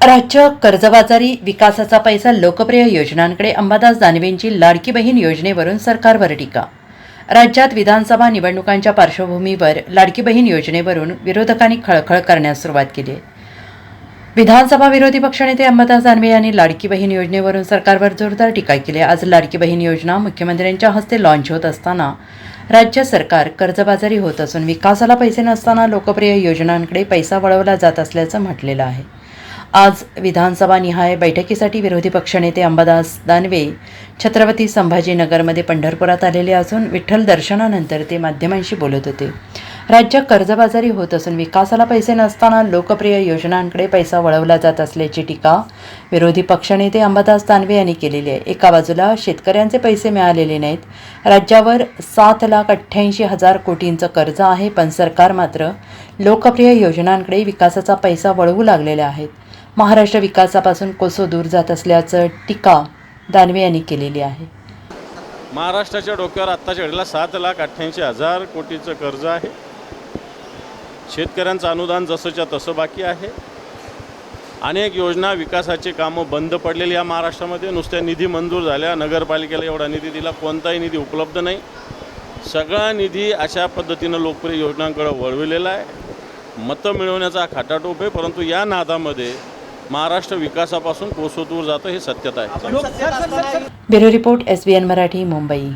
राज्य कर्जबाजारी विकासाचा पैसा लोकप्रिय योजनांकडे अंबादास दानवेंची लाडकी बहीण योजनेवरून सरकारवर टीका. राज्यात विधानसभा निवडणुकांच्या पार्श्वभूमीवर लाडकी बहीण योजनेवरून विरोधकांनी खळखळ करण्यास सुरुवात केली. आहे विधानसभा विरोधी पक्षनेते अंबादास दानवे यांनी लाडकी बहीण योजनेवरून सरकारवर जोरदार टीका केली. आहे. आज लाडकी बहीण योजना मुख्यमंत्र्यांच्या हस्ते लॉन्च होत असताना राज्य सरकार कर्जबाजारी होत असून विकासाला पैसे नसताना लोकप्रिय योजनांकडे पैसा वळवला जात असल्याचं म्हटलेलं आहे. आज विधानसभा निहाय बैठकीसाठी विरोधी पक्षनेते अंबादास दानवे छत्रपती संभाजीनगरमध्ये पंढरपुरात आलेले असून विठ्ठल दर्शनानंतर ते माध्यमांशी बोलत होते. राज्य कर्जबाजारी होत असून विकासाला पैसे नसताना लोकप्रिय योजनांकडे पैसा वळवला जात असल्याची टीका विरोधी पक्षनेते अंबादास दानवे यांनी केलेली आहे. एका बाजूला शेतकऱ्यांचे पैसे मिळालेले नाहीत. राज्यावर सात लाख अठ्ठ्याऐंशी हजार कोटींचं कर्ज आहे पण सरकार मात्र लोकप्रिय योजनांकडे विकासाचा पैसा वळवू लागलेले आहेत. महाराष्ट्र विकासापासून कोसो दूर जात असल्याचं टीका दानवे यांनी केलेली आहे. महाराष्ट्राच्या डोक्यावर आत्ताच्या वेळेला सात लाख अठ्ठ्याऐंशी हजार कोटीचं कर्ज आहे. शेतकऱ्यांचं अनुदान जसंच्या तसं बाकी आहे. अनेक योजना विकासाची कामं बंद पडलेली या महाराष्ट्रामध्ये. नुसत्या निधी मंजूर झाल्या नगरपालिकेला एवढा निधी दिला कोणताही निधी उपलब्ध नाही. सगळा निधी अशा पद्धतीनं लोकप्रिय योजनांकडे वळविलेला आहे. मतं मिळवण्याचा खाटाटोप आहे परंतु या नादामध्ये महाराष्ट्र विकासापासून कोसो दूर जातं हे सत्यता आहे. Bureau report S B N Marathi Mumbai.